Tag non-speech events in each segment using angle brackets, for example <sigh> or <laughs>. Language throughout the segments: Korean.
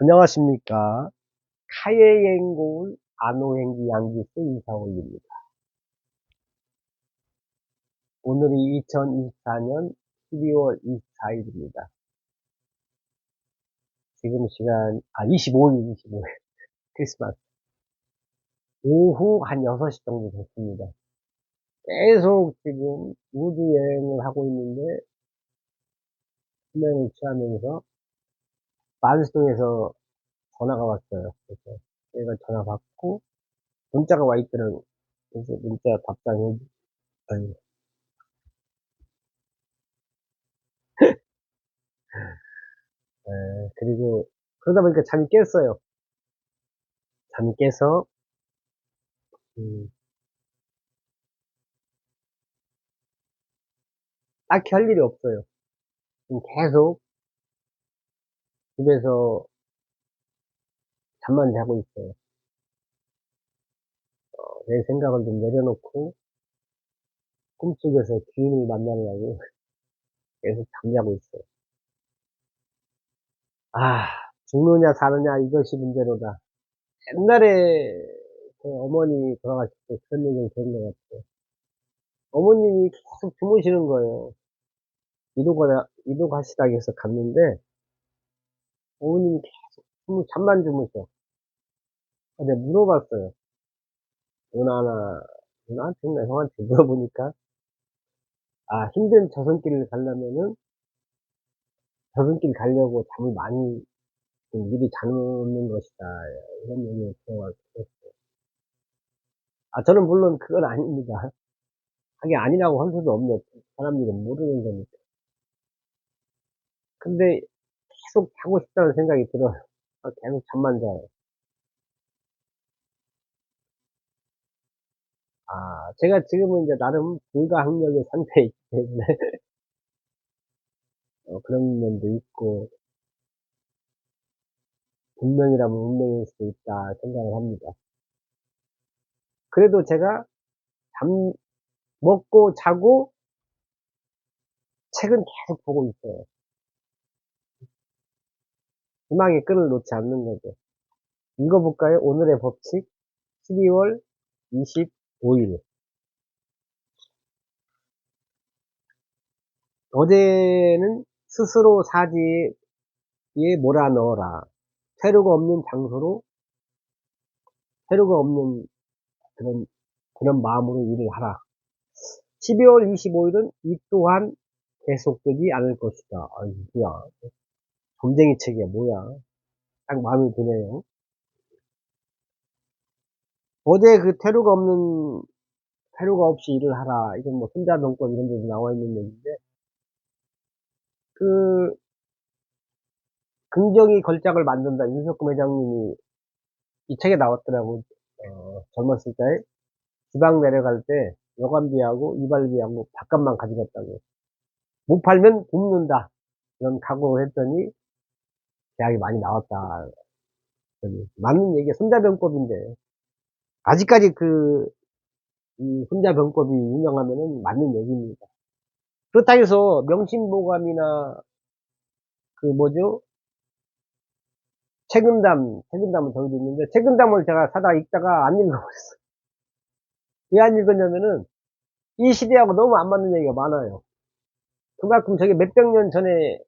안녕하십니까. 카예행골 안호행기 양기수 인사 올립니다. 오늘이 2024년 12월 24일입니다. 지금 시간, 아, 25일, 25일. <laughs> 크리스마스. 오후 한 6시 정도 됐습니다. 계속 지금 우주 여행을 하고 있는데, 수면을 취하면서 만수동에서 전화가 왔어요. 그래서 제가 전화 받고 문자가 와 있더라고. 그래서 문자 답장해 아니. 에, <laughs> 그리고 그러다 보니까 잠이 깼어요. 잠이 깨서 음, 딱히 할 일이 없어요. 계속 집에서 잠만 자고 있어요. 어, 내 생각을 좀 내려놓고 꿈속에서 귀인을 만나려고 <laughs> 계속 잠자고 있어요. 아, 죽느냐 사느냐 이것이 문제로다. 옛날에 그 어머니 돌아가실 때 그런 얘기를 들은 것 같아요. 어머님이 계속 주무시는 거예요. 이도가, 이도가시다고 해서 갔는데, 어머님이 계속 주무, 잠만 주무셔. 근데 물어봤어요. 누나나, 누나한테, 형한테 물어보니까, 아, 힘든 저승길을 가려면은, 저승길 가려고 잠을 많이, 미리 자는 것이다. 이런 얘기를 들어가지고. 아, 저는 물론 그건 아닙니다. 하긴 아니라고 할 수도 없네요. 사람들은 모르는 거니까. 근데 계속 자고 싶다는 생각이 들어요. 아, 계속 잠만 자요. 아, 제가 지금은 이제 나름 불가항력의 상태에 있기 때문에, <laughs> 어, 그런 면도 있고, 운명이라면 운명일 수도 있다 생각을 합니다. 그래도 제가 잠, 먹고 자고, 책은 계속 보고 있어요. 희망의 끈을 놓지 않는 거죠. 읽어볼까요? 오늘의 법칙 12월 25일 어제는 스스로 사지에 몰아넣어라. 퇴로가 없는 장소로 퇴로가 없는 그런 그런 마음으로 일을 하라. 12월 25일은 이 또한 계속되지 않을 것이다. 아이고야. 점쟁이 책이야, 뭐야. 딱 마음에 드네요. 어제 그 퇴로가 없는, 퇴로가 없이 일을 하라. 이건 뭐, 손자병법 이런 데도 나와 있는 얘기인데, 그, 긍정이 걸작을 만든다. 윤석금 회장님이 이 책에 나왔더라고. 어, 젊었을 때, 지방 내려갈 때, 여관비하고 이발비하고 밥값만 가져갔다고. 못 팔면 굶는다. 이런 각오를 했더니, 대학이 많이 나왔다. 맞는 얘기가 손자병법인데 아직까지 그, 이 손자병법이 유명하면은 맞는 얘기입니다. 그렇다 해서 명심보감이나 그 뭐죠? 책임담, 책임담은 저기도 있는데 책임담을 제가 사다 읽다가 안 읽어버렸어요. <laughs> 왜 안 읽었냐면은 이 시대하고 너무 안 맞는 얘기가 많아요. 그만큼 저게 몇백 년 전에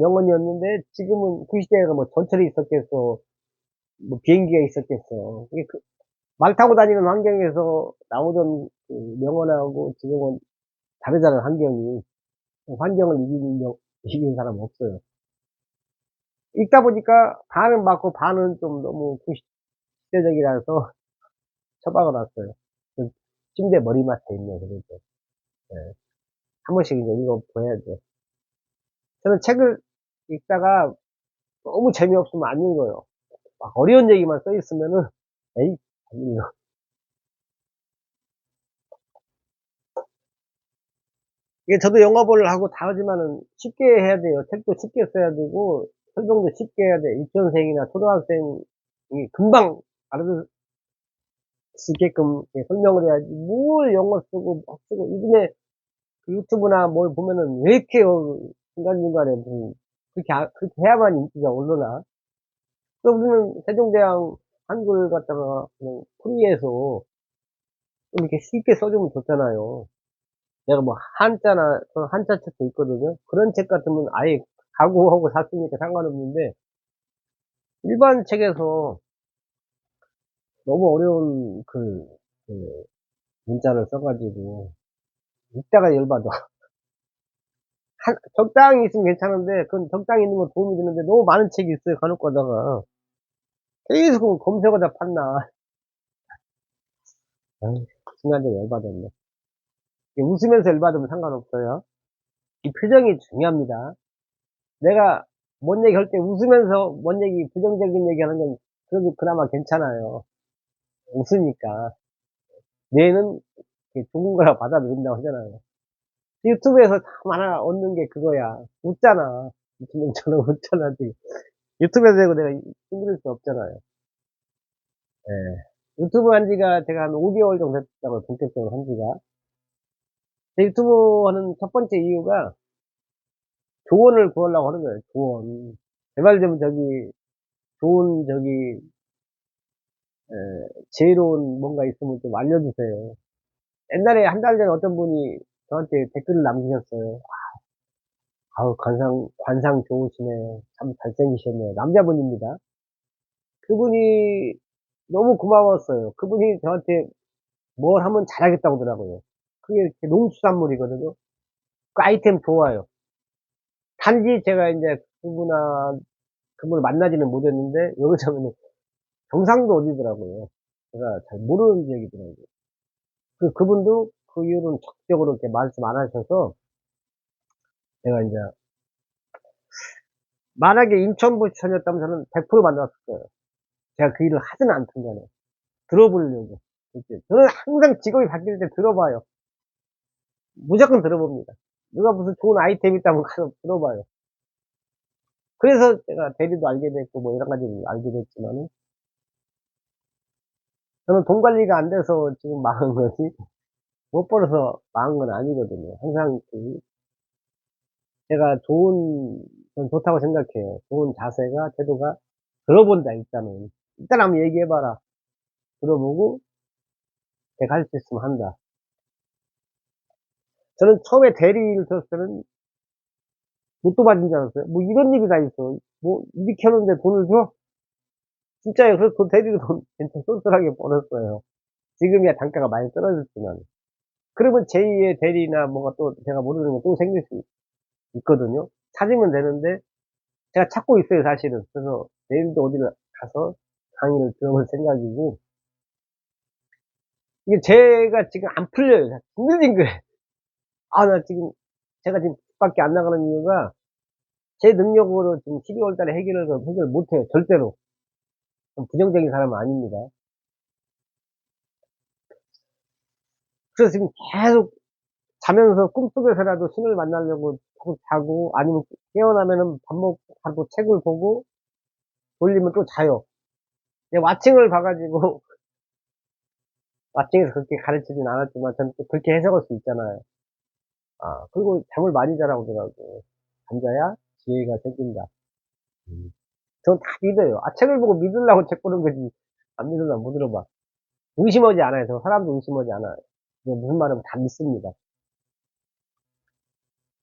명언이었는데 지금은 그 시대가 뭐 전철이 있었겠어. 뭐 비행기가 있었겠어. 그, 말 타고 다니는 환경에서 나오던 그 명언하고 지금은 다르잖아요 환경이 환경을 이기는, 이기는 사람은 없어요. 읽다 보니까 반은 맞고 반은 좀 너무 시대적이라서 <laughs> 처박아 놨어요. 침대 머리맡에 있네 그래도. 네. 한 번씩 이제 읽어봐야죠. 저는 책을 읽다가 너무 재미없으면 안 읽어요. 막 어려운 얘기만 써 있으면은 에이 안 읽어. 이게 저도 영어를 하고 다 하지만은 쉽게 해야 돼요. 책도 쉽게 써야 되고 설명도 쉽게 해야 돼. 유치원생이나 초등학생이 금방 알아들 수 있게끔 설명을 해야지. 뭘 영어 쓰고 막 쓰고 요즘에 그 유튜브나 뭘 보면은 왜 이렇게 중간중간에 뭐 그렇게, 그렇게 해야만 인기가 올라나. 그 우리는 세종대왕 한글 갖다가 그냥 프리해서 좀 이렇게 쉽게 써주면 좋잖아요. 내가 뭐 한자나 한자 책도 있거든요. 그런 책 같으면 아예 각오하고 <laughs> 샀으니까 상관없는데 일반 책에서 너무 어려운 그, 그 문자를 써가지고 읽다가 열받아. 한, 적당히 있으면 괜찮은데 그건 적당히 있는 건 도움이 되는데 너무 많은 책이 있어요 간혹 가다가. 계속 검색하다 <laughs> 아유, 순간적으로 열받았네. 이 웃으면서 열받으면 상관없어요. 이 표정이 중요합니다. 내가 뭔 얘기 할 때 웃으면서 뭔 얘기 부정적인 얘기 하는 건 그래도 그나마 괜찮아요. 웃으니까. 뇌는 좋은 거라 받아들인다고 하잖아요 유튜브에서 참 하나 얻는 게 그거야 웃잖아 유튜브처럼 <laughs> 웃잖아 지금. 유튜브에서 되고 내가 힘들 수 없잖아요 예. 유튜브 한 지가 제가 한 5개월 정도 됐다고 본격적으로 한 지가. 제 유튜브 하는 첫 번째 이유가 조언을 구하려고 하는 거예요, 조언. 제발 좀 저기, 좋은 저기, 에, 지혜로운 뭔가 있으면 좀 알려주세요. 옛날에 한 달 전에 어떤 분이 저한테 댓글을 남기셨어요. 아, 아우, 관상, 관상 좋으시네요. 참 잘생기셨네요. 남자분입니다. 그분이 너무 고마웠어요. 그분이 저한테 뭘 하면 잘하겠다고 하더라고요. 그게 이렇게 농수산물이거든요. 그 아이템 좋아요. 단지 제가 이제 그분아, 그분을 만나지는 못했는데, 여기서 는 경상도 어디더라고요. 제가 잘 모르는 지역이더라고요. 그, 그분도 그 이후로는 적극적으로 이렇게 말씀 안 하셔서, 제가 이제, 만약에 인천부시천이었다면 저는 100% 만났을 거예요. 제가 그 일을 하지는 않던 간에. 들어보려고. 저는 항상 직업이 바뀔 때 들어봐요. 무조건 들어봅니다. 누가 무슨 좋은 아이템 있다면 가서 들어봐요. 그래서 제가 대리도 알게 됐고, 뭐 여러 가지 알게 됐지만은, 저는 돈 관리가 안 돼서 지금 망한 거지, 못 벌어서 망한 건 아니거든요. 항상 그, 제가 좋은, 전 좋다고 생각해요. 좋은 자세가, 태도가, 들어본다, 일단은. 일단 한번 얘기해봐라. 들어보고, 내가 할 수 있으면 한다. 저는 처음에 대리를 들었을 때는 로또 받은 줄 알았어요. 뭐 이런 일이 다 있어. 뭐 이렇게 하는데 돈을 줘? 진짜요. 그래서 돈 대리로 돈 <laughs> 괜찮 쏠쏠하게 벌었어요. 지금이야 단가가 많이 떨어졌지만. 그러면 제2의 대리나 뭐가 또 제가 모르는 거또 생길 수 있거든요. 찾으면 되는데 제가 찾고 있어요 사실은. 그래서 내일도 어디를 가서 강의를 들어볼 생각이고 이게 제가 지금 안 풀려요. 징글징글해. 아, 나 지금, 제가 지금 밖에 안 나가는 이유가, 제 능력으로 지금 12월 달에 해결을, 해결 못해요. 절대로. 좀 부정적인 사람은 아닙니다. 그래서 지금 계속 자면서 꿈속에서라도 신을 만나려고 자고, 아니면 깨어나면은 밥 먹고, 책을 보고, 돌리면 또 자요. 왓칭을 봐가지고, <laughs> 왓칭에서 그렇게 가르치진 않았지만, 저는 또 그렇게 해석할 수 있잖아요. 아, 그리고 잠을 많이 자라고 하더라고. 잠자야 지혜가 생긴다. 음. 전다 믿어요. 아, 책을 보고 믿으려고 책 보는 거지. 안 믿으면 못 들어봐. 의심하지 않아요. 저 사람도 의심하지 않아요. 무슨 말이면 다 믿습니다.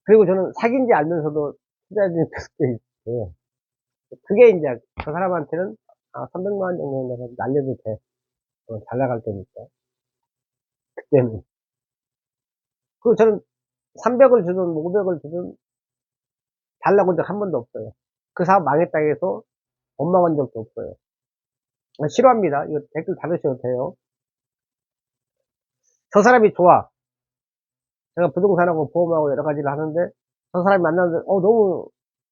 그리고 저는 사귄지 알면서도 투자해주는 <laughs> 게 있어요. 그게 이제 그 사람한테는 아, 300만 원 정도 내가 날려도 돼. 어, 잘 나갈 테니까. 그때는. 그리고 저는 300을 주든 500을 주든 달라고 한 적 한 번도 없어요. 그 사업 망했다 해서 원망한 적도 없어요. 아, 싫어합니다. 이거 댓글 달으셔도 돼요. 저 사람이 좋아. 제가 부동산하고 보험하고 여러 가지를 하는데 저 사람이 만나는데 어 너무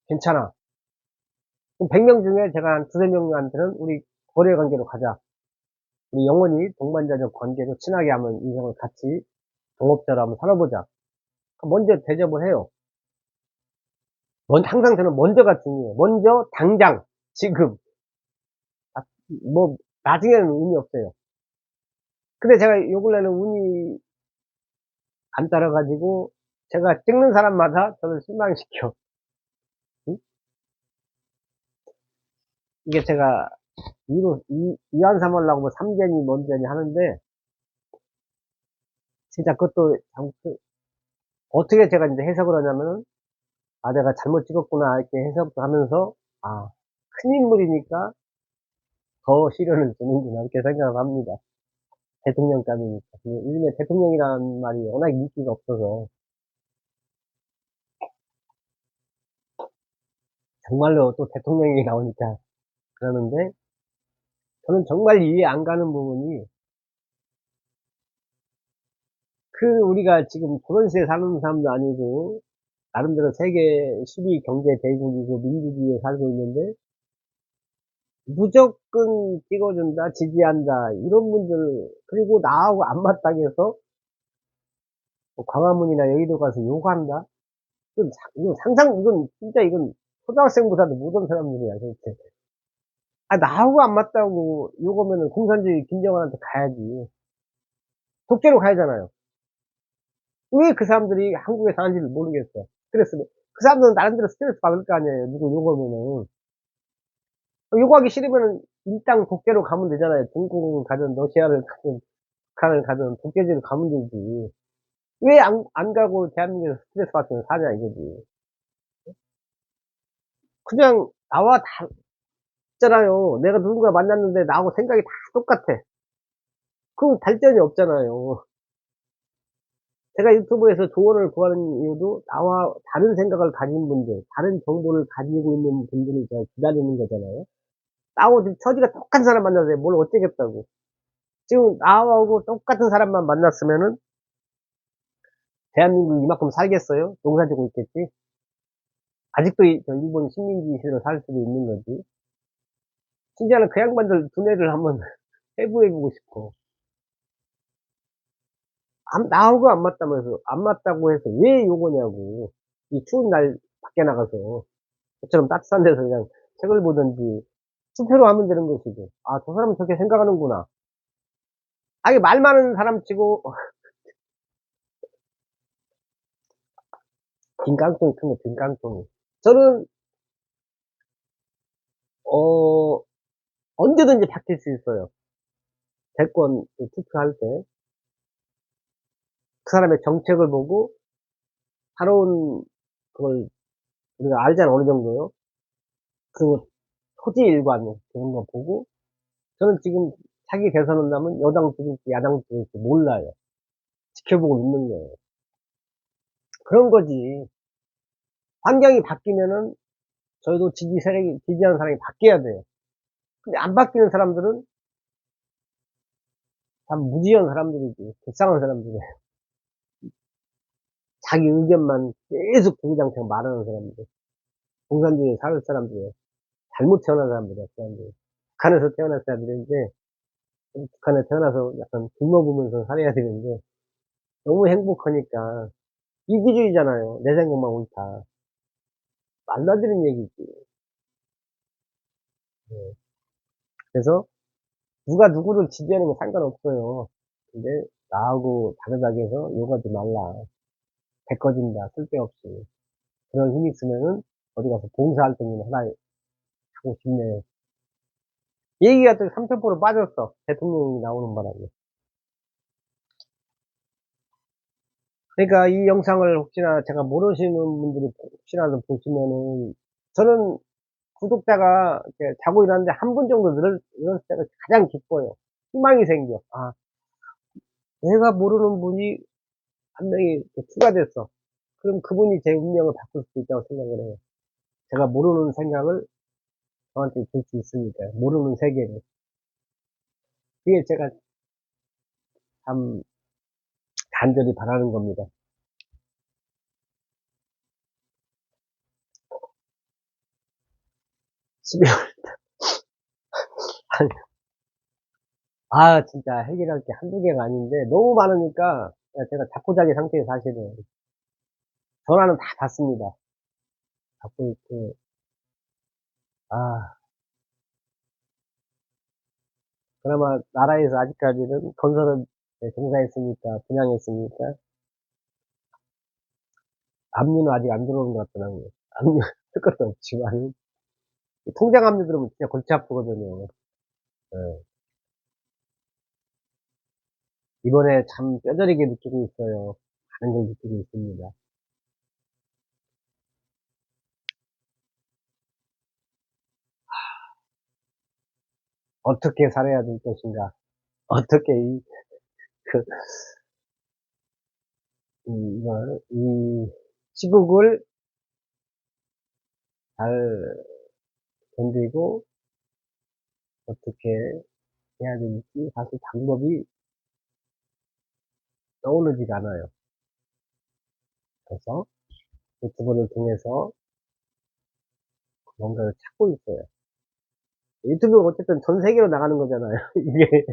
괜찮아. 100명 중에 제가 한 두세 명한테는 우리 거래 관계로 가자. 우리 영원히 동반자적 관계로 친하게 하면 인생을 같이 동업자로 한번 살아보자. 먼저 대접을 해요. 항상 저는 먼저가 중요해요. 먼저, 당장, 지금. 아, 뭐, 나중에는 운이 없어요. 근데 제가 요 근래는 운이 안 따라가지고, 제가 찍는 사람마다 저를 실망시켜. 응? 이게 제가 이로, 이, 이완삼하려고 뭐 삼견이 뭔견이 하는데, 진짜 그것도 참, 그- 어떻게 제가 이제 해석을 하냐면은, 아, 내가 잘못 찍었구나, 이렇게 해석도 하면서, 아, 큰 인물이니까 더 시련을 주는구나, 이렇게 생각을 합니다. 대통령감이니까. 요즘에 대통령이라는 말이 워낙 인기가 없어서, 정말로 또 대통령이 <laughs> 나오니까 그러는데, 저는 정말 이해 안 가는 부분이, 그, 우리가 지금 조선시대에 사는 사람도 아니고, 나름대로 세계 10위 경제 대국이고 민주주의에 살고 있는데, 무조건 찍어준다, 지지한다, 이런 분들, 그리고 나하고 안 맞다고 해서, 뭐 광화문이나 여의도 가서 욕한다? 이건, 상- 이건 상상, 이건, 진짜 이건 초등학생보다도 못한 사람들이야, 도대체. 아, 나하고 안 맞다고 욕하면은 공산주의 김정은한테 가야지. 독재로 가야잖아요. 왜 그 사람들이 한국에 사는지를 모르겠어. 스트레스, 그 사람들은 나름대로 스트레스 받을 거 아니에요. 누구 욕하면은. 욕하기 싫으면은 일당 독재로 가면 되잖아요. 중국을 가든 러시아를 가든 북한을 가든 독재지로 가면 되지. 왜 안, 안 가고 대한민국에서 스트레스 받으면 사냐 이거지. 그냥 나와 다 있잖아요. 내가 누군가 만났는데 나하고 생각이 다 똑같아. 그럼 발전이 없잖아요. 제가 유튜브에서 조언을 구하는 이유도 나와 다른 생각을 가진 분들, 다른 정보를 가지고 있는 분들을 제가 기다리는 거잖아요. 나하고 처지가 똑같은 사람 만나서 뭘 어쩌겠다고. 지금 나하고 똑같은 사람만 만났으면은 대한민국 이만큼 살겠어요? 농사 짓고 있겠지? 아직도 일본 식민지 시대로 살 수도 있는 거지. 진짜는 그 양반들 두뇌를 한번 <laughs> 해부해보고 싶어. 안- 나하고 안 맞다면서, 안 맞다고 해서 왜 요거냐고. 이 추운 날 밖에 나가서, 저처럼 따뜻한 데서 그냥 책을 보든지, 투표로 하면 되는 것이지. 아, 저 사람은 저렇게 생각하는구나. 아니, 말 많은 사람 치고, <laughs> 빈깡통이 큰 거, 빈깡통이. 저는, 어, 언제든지 바뀔 수 있어요. 대권 투표할 때. 그 사람의 정책을 보고, 살아온, 그걸, 우리가 알잖아, 어느 정도요. 그, 토지 일관, 그런 거 보고, 저는 지금 자기 대선한다면 여당 쪽일지 야당 쪽일지 몰라요. 지켜보고 있는 거예요. 그런 거지. 환경이 바뀌면은 저희도 지지 세력이, 지지하는 사람이 바뀌어야 돼요. 근데 안 바뀌는 사람들은 참 무지한 사람들이지. 불쌍한 사람들이에요. 자기 의견만 계속 공장장 말하는 사람들. 공산주의에 살 사람들이에요. 잘못 태어난 사람들이에요, 그 사람들. 북한에서 태어난 사람들인데, 북한에 태어나서 약간 굶어 보면서 살아야 되는데, 너무 행복하니까, 이기주의잖아요. 내 생각만 옳다. 말라드는 얘기지. 네. 그래서, 누가 누구를 지지하는 건 상관없어요. 근데, 나하고 다르다고 해서 욕하지 말라. 배꺼진다, 쓸데없이. 그런 힘이 있으면은, 어디 가서 봉사활동이나 하나 하고 싶네. 얘기가 또 3,000%로 빠졌어. 대통령이 나오는 바람에. 그러니까 이 영상을 혹시나 제가 모르시는 분들이 혹시라도 보시면은, 저는 구독자가 자고 일하는데 한 분 정도 늘을, 늘었을 때가 가장 기뻐요. 희망이 생겨. 아, 내가 모르는 분이 한 명이 추가됐어. 그럼 그분이 제 운명을 바꿀 수 있다고 생각을 해요. 제가 모르는 생각을 저한테 줄 수 있으니까. 모르는 세계를. 그게 제가 참 간절히 바라는 겁니다. 12월. <laughs> 아, 진짜 해결할 게 한두 개가 아닌데, 너무 많으니까, 제가 자포자기 상태에 사실은. 전화는 다 받습니다. 받고 있고, 아, 그나마 나라에서 아직까지는 건설은 종사했으니까, 분양했으니까, 압류는 아직 안 들어오는 것 같더라고요. 압류 할 것도 없지만, 이 통장 압류 들으면 진짜 골치 아프거든요. 예. 이번에 참 뼈저리게 느끼고 있어요. 많은 걸 느끼고 있습니다. 어떻게 살아야 될 것인가? 어떻게 이, 그, 이, 이 시국을 잘 견디고 어떻게 해야 될지 사실 방법이 떠오르지가 않아요. 그래서 유튜브를 통해서 뭔가를 찾고 있어요. 유튜브는 어쨌든 전 세계로 나가는 거잖아요. <laughs> 이게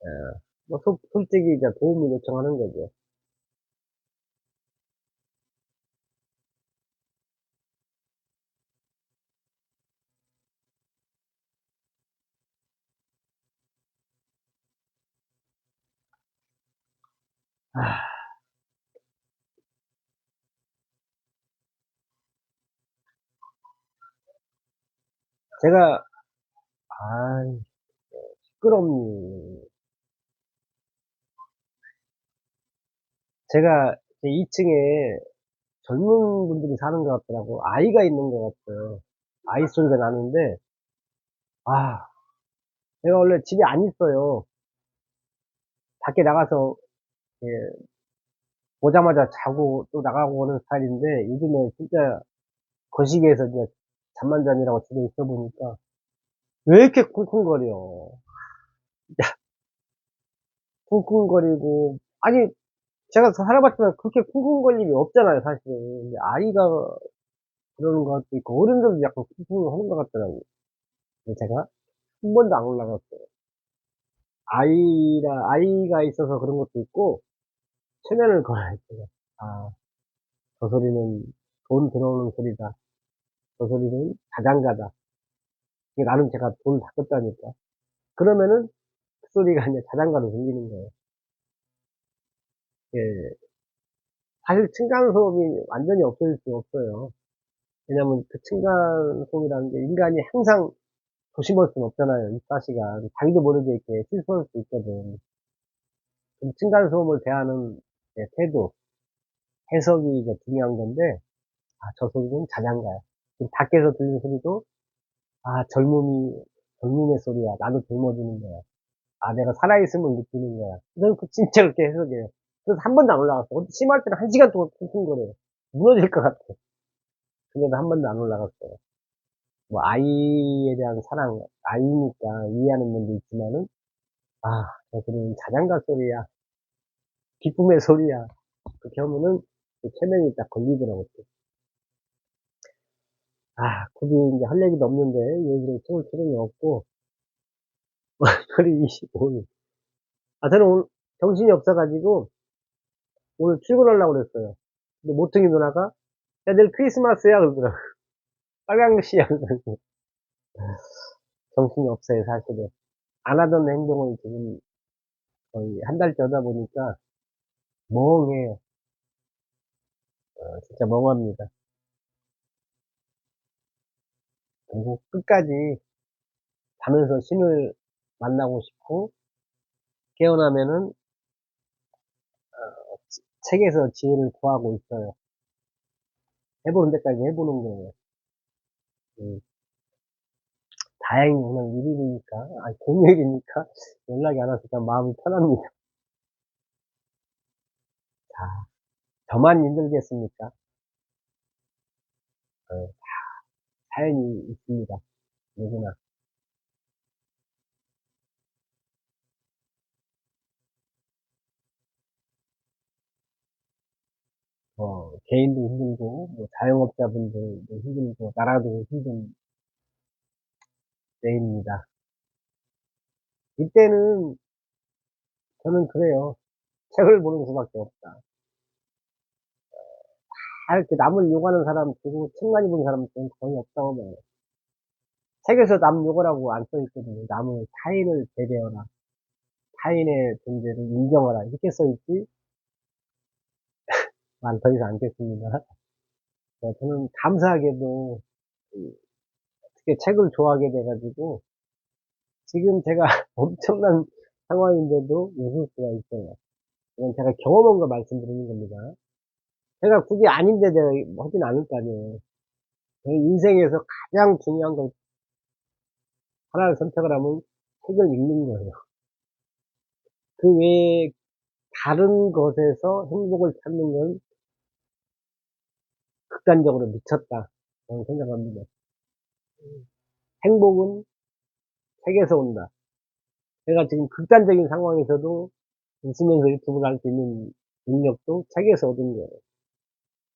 어, 뭐 소- 솔직히 이제 도움을 요청하는 거죠. 아, 제가 아 시끄럽니. 제가 2층에 젊은 분들이 사는 것 같더라고. 아이가 있는 것 같아요. 아이 소리가 나는데, 아, 내가 원래 집에 안 있어요. 밖에 나가서, 예, 오자마자 자고 또 나가고 오는 스타일인데, 요즘에 진짜 거시기에서 이제 잠만 자느라고 집에 있어 보니까, 왜 이렇게 쿵쿵거려. 쿵쿵거리고, 아니, 제가 살아봤지만 그렇게 쿵쿵거릴 일이 없잖아요, 사실은. 아이가 그러는 것도 있고, 어른들도 약간 쿵쿵 하는 것 같더라고요. 제가 한 번도 안 올라갔어요. 아이라, 아이가 있어서 그런 것도 있고, 체면을 걸어야 돼요. 아, 저 소리는 돈 들어오는 소리다. 저 소리는 자장가다. 나는 제가 돈을 다 썼다니까. 그러면은 그 소리가 이제 자장가로 들리는 거예요. 예. 사실 층간 소음이 완전히 없어질 수 없어요. 왜냐면 그 층간 소음이라는 게 인간이 항상 조심할 수는 없잖아요. 24시간. 자기도 모르게 이렇게 실수할 수 있거든. 그럼 층간 소음을 대하는 예, 태도, 해석이 이제 중요한 건데, 아, 저 소리는 자장가야. 밖에서 들리는 소리도, 아, 젊음이, 젊음의 소리야. 나도 젊어지는 거야. 아, 내가 살아있음을 느끼는 거야. 저는 그 진짜 그렇게 해석해요. 그래서 한 번도 안 올라갔어. 심할 때는 한 시간 동안 쿵쿵거려요. 무너질 것 같아. 근데도 한 번도 안 올라갔어요. 뭐, 아이에 대한 사랑, 아이니까 이해하는 면도 있지만은, 아, 저 소리는 자장가 소리야. 기쁨의 소리야. 그렇게 하면은, 그 체면이 딱 걸리더라고요. 아, 굳이 이제 할 얘기도 없는데, 얘기를 채울 필요는 없고, <laughs> 소리 25일. 아, 저는 오늘 정신이 없어가지고, 오늘 출근하려고 그랬어요. 근데 모퉁이 누나가, 야, 내일 크리스마스야, 그러더라고. <laughs> 빨강시야, 그러더라고. <laughs> 정신이 없어요, 사실은. 안 하던 행동을 지금 거의 한 달째 하다 보니까, 멍해요. 어, 진짜 멍합니다. 그리고 끝까지 자면서 신을 만나고 싶고, 깨어나면은, 책에서 지혜를 구하고 있어요. 해보는 데까지 해보는 거예요. 음, 다행히 오늘 일요일이니까, 아니, 공휴일이니까 연락이 안 와서 참 마음이 편합니다. 자, 저만 힘들겠습니까? 어, 사연이 있습니다. 누구나. 뭐, 개인도 힘들고, 뭐, 자영업자분들도 힘들고, 나라도 힘든 때입니다. 이때는 저는 그래요. 책을 보는 수밖에 없다. 아, 이렇게 남을 욕하는 사람, 그리고 책 많이 보는 사람은 거의 없다고 봐요. 책에서 남 욕하라고 안 써있거든요. 남을, 타인을 배려하라. 타인의 존재를 인정하라. 이렇게 써있지? 만 <laughs> 더 이상 안 겠습니다. 어, 저는 감사하게도 음, 어떻게 책을 좋아하게 돼가지고 지금 제가 <laughs> 엄청난 상황인데도 웃을 수가 있어요. 이건 제가 경험한 거 말씀드리는 겁니다. 제가 굳이 아닌데 제가 하진 않을 거 아니에요. 제 인생에서 가장 중요한 걸 하나를 선택을 하면 책을 읽는 거예요. 그 외에 다른 것에서 행복을 찾는 건 극단적으로 미쳤다. 저는 생각합니다. 행복은 책에서 온다. 제가 지금 극단적인 상황에서도 웃으면서 유튜브를 할 수 있는 능력도 책에서 얻은 거예요.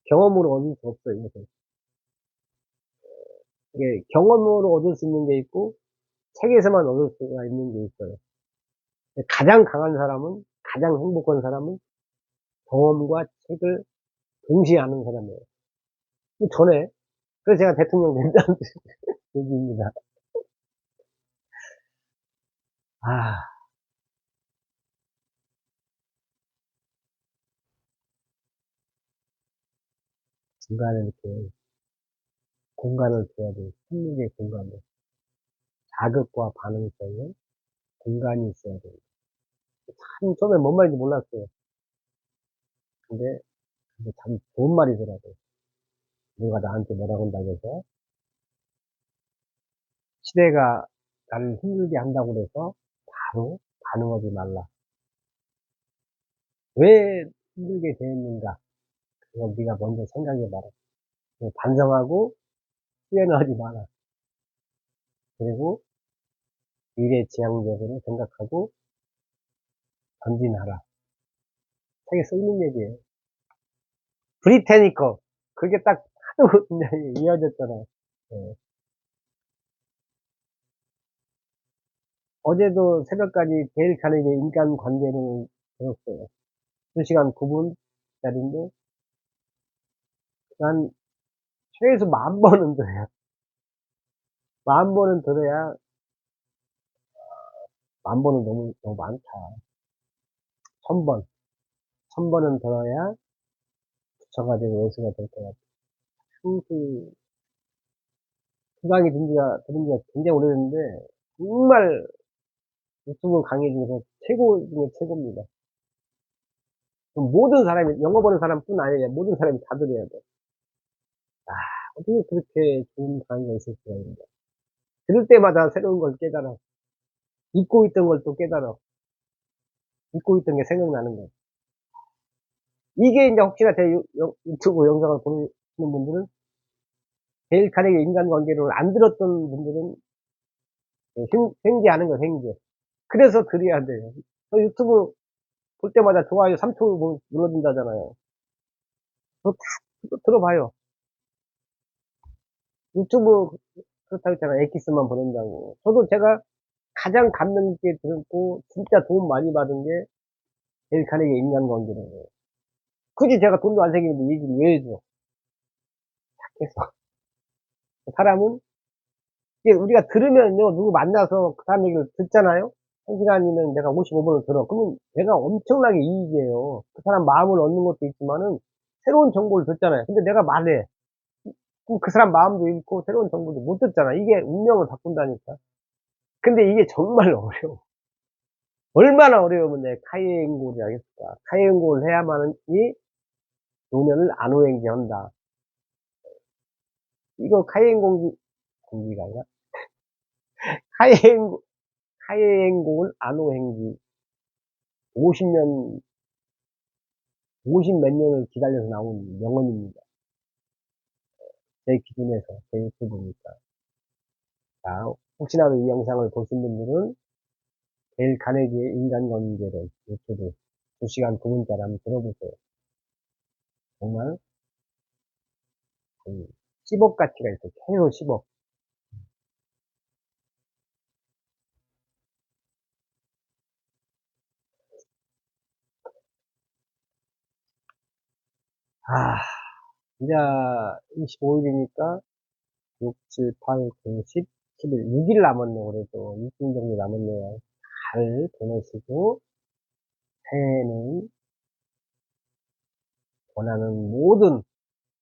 경험으로 얻을 수 없어요, 이것은. 이게 경험으로 얻을 수 있는 게 있고, 책에서만 얻을 수가 있는 게 있어요. 가장 강한 사람은, 가장 행복한 사람은 경험과 책을 동시에 하는 사람이에요. 전에, 그래서 제가 대통령 된다는 <laughs> 얘기입니다. 아. 중간에 이렇게 공간을 줘야 돼요. 심리의 공간을. 자극과 반응성에 공간이 있어야 돼요. 참 처음에 뭔 말인지 몰랐어요. 근데 그게 참 좋은 말이더라고요. 누가 나한테 뭐라고 한다고 해서 시대가 나를 힘들게 한다고 그래서 바로 반응하지 말라. 왜 힘들게 되었는가? 그걸 네가 먼저 생각해봐라. 반성하고 후회는 하지 마라. 그리고 미래지향적으로 생각하고 전진하라. 책에 써 있는 얘기예요. 브리테니커. 그게 딱 하도 <laughs> 이어졌잖아요. 네. 어제도 새벽까지 데일 카네기 인간 관계를 배웠어요. 2시간 9분짜리인데 한 최소 만 번은 들어야 만 번은 들어야 만 번은 너무 너무 많다. 천 번, 천 번은 들어야 붙여가지고 외수가 될 것 같아. 참그 수강이 든 지가 들은 지가 굉장히 오래됐는데 정말 유튜브 강의 중에서 최고 중에 최고입니다. 모든 사람이 영어 보는 사람뿐 아니라 모든 사람이 다 들어야 돼. 아 어떻게 그렇게 좋은 강의가 있을 수가 있냐. 들을 때마다 새로운 걸 깨달아. 잊고 있던 걸 또 깨달아. 잊고 있던 게 생각나는 거야. 이게 이제 혹시나 제 유, 유튜브 영상을 보시는 분들은 데일 카네기 인간관계를 안 들었던 분들은 생지하는 거 생지. 그래서 들어야 돼요. 유튜브 볼 때마다 좋아요 3초 눌러준다잖아요. 그거 다 들어봐요. 유튜브 그렇다고 했잖아요. 엑기스만 보낸다고. 저도 제가 가장 감명 깊게 들었고 진짜 도움 많이 받은 게 데일 카네기 인간관계라고요. 굳이 제가 돈도 안 생기는데 얘기를 왜 해줘? 착해서. 사람은 우리가 들으면요 누구 만나서 그 사람 얘기를 듣잖아요 한 시간이면 내가 55분을 들어 그러면 내가 엄청나게 이익이에요 그 사람 마음을 얻는 것도 있지만은 새로운 정보를 듣잖아요 근데 내가 말해 그럼 그 사람 마음도 잃고 새로운 정보도 못 듣잖아. 이게 운명을 바꾼다니까. 근데 이게 정말 <laughs> 어려워. 얼마나 어려우면 내 카이행고를 하겠을까? 카이행고를 해야만 이 노년을 안오행지 한다. 이거 카이행 공기, 공기가 아니라, <laughs> 카이행, 카이행공을 안오행지. 50년, 50 몇 년을 기다려서 나온 명언입니다. 제 기준에서, 제 유튜브니까. 자, 혹시나도 이 영상을 보신 분들은, 데일 카네기의 인간관계론 유튜브 2시간 9분짜리 한번 들어보세요. 정말, 음, 10억 가치가 있어요. 최소 10억. 아, 이제 25일이니까 6, 7, 8, 9, 10, 11, 6일 남았네, 그래도. 6일 정도 남았네요. 잘 보내시고, 새해는 원하는 모든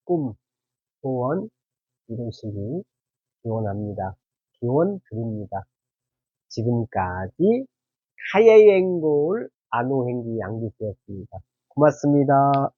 꿈, 소원 이루시길 기원합니다. 기원 드립니다. 지금까지 하예행골 안호행기 양기수였습니다. 고맙습니다.